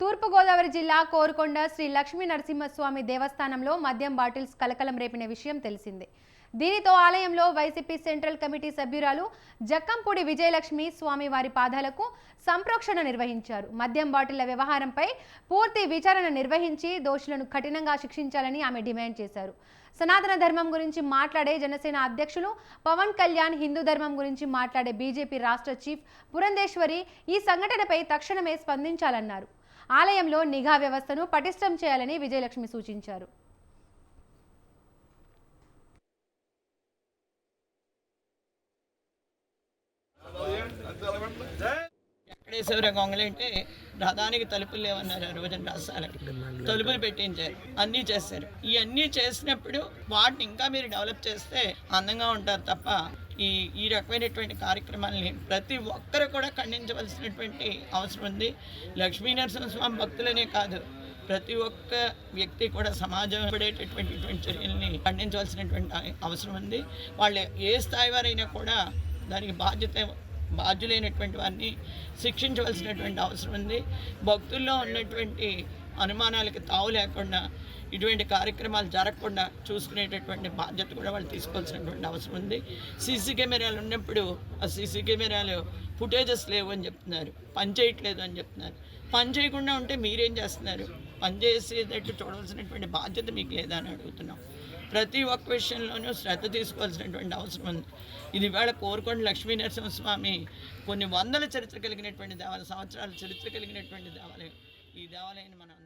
తూర్పుగోదావరి జిల్లా కోరుకొండ శ్రీ లక్ష్మీ నరసింహస్వామి దేవస్థానంలో మద్యం బాటిల్స్ కలకలం రేపిన విషయం తెలిసిందే. దీనితో ఆలయంలో వైసీపీ సెంట్రల్ కమిటీ సభ్యురాలు జక్కంపూడి విజయలక్ష్మి స్వామి వారి పాదాలకు సంప్రోక్షణ నిర్వహించారు. మద్యం బాటిళ్ళ వ్యవహారంపై పూర్తి విచారణ నిర్వహించి దోషులను కఠినంగా శిక్షించాలని ఆమె డిమాండ్ చేశారు. సనాతన ధర్మం గురించి మాట్లాడే జనసేన అధ్యక్షులు పవన్ కళ్యాణ్ హిందూ ధర్మం గురించి మాట్లాడే బీజేపీ రాష్ట్ర చీఫ్ పురంధేశ్వరి ఈ సంఘటనపై తక్షణమే స్పందించాలన్నారు. ఆలయంలో నిఘా వ్యవస్థను పటిష్టం చేయాలని విజయలక్ష్మి సూచించారు చేసేవారు గొంగళి రథానికి తలుపులు లేవన్నారు ఆ రోజున రాష్ట్రాలకి తలుపులు పెట్టించారు. అన్నీ చేశారు. ఇవన్నీ చేసినప్పుడు వాటిని ఇంకా మీరు డెవలప్ చేస్తే అందంగా ఉంటారు తప్ప ఈ ఈ రకమైనటువంటి కార్యక్రమాలని ప్రతి ఒక్కరు కూడా ఖండించవలసినటువంటి అవసరం ఉంది. లక్ష్మీ నరసింహస్వామి భక్తులనే కాదు ప్రతి ఒక్క వ్యక్తి కూడా సమాజం పడేటటువంటి చర్యల్ని ఖండించవలసినటువంటి అవసరం ఉంది. వాళ్ళు ఏ స్థాయి వారైనా కూడా దానికి బాధ్యత బాధ్యులైనటువంటి వారిని శిక్షించవలసినటువంటి అవసరం ఉంది. భక్తుల్లో ఉన్నటువంటి అనుమానాలకు తావు లేకుండా ఇటువంటి కార్యక్రమాలు జరగకుండా చూసుకునేటటువంటి బాధ్యత కూడా వాళ్ళు తీసుకోవాల్సినటువంటి అవసరం ఉంది. సీసీ కెమెరాలు ఉన్నప్పుడు ఆ సీసీ కెమెరాలు ఫుటేజెస్ లేవు అని చెప్తున్నారు. పని చేయట్లేదు అని చెప్తున్నారు. పని చేయకుండా ఉంటే మీరేం చేస్తున్నారు? పని చేసేటట్టు చూడవలసినటువంటి బాధ్యత మీకు లేదా అని అడుగుతున్నాం. ప్రతి ఒక్క విషయంలోనూ శ్రద్ధ తీసుకోవాల్సినటువంటి అవసరం ఉంది. ఇది వేళ కోరుకొండ లక్ష్మీ నరసింహస్వామి కొన్ని వందల చరిత్ర కలిగినటువంటి దేవాలయం సంవత్సరాల చరిత్ర కలిగినటువంటి దేవాలయం. ఈ దేవాలయాన్ని మనం